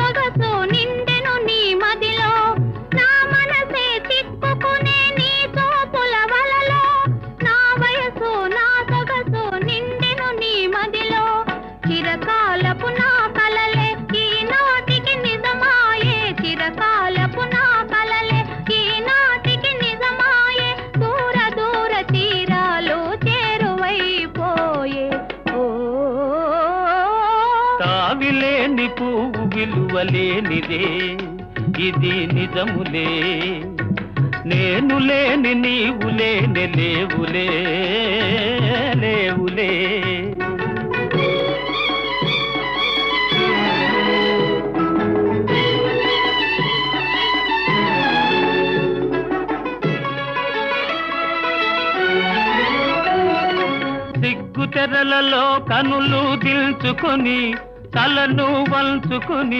i Pagasa. తావిలేని పువ్వు విలువలేనిదే. ఇది నిజములే. నేను లేని నీవు లేని లేవులే లేవులే. సిగ్గు తెరలలో కనులు దిల్చుకొని తలను వంచుకుని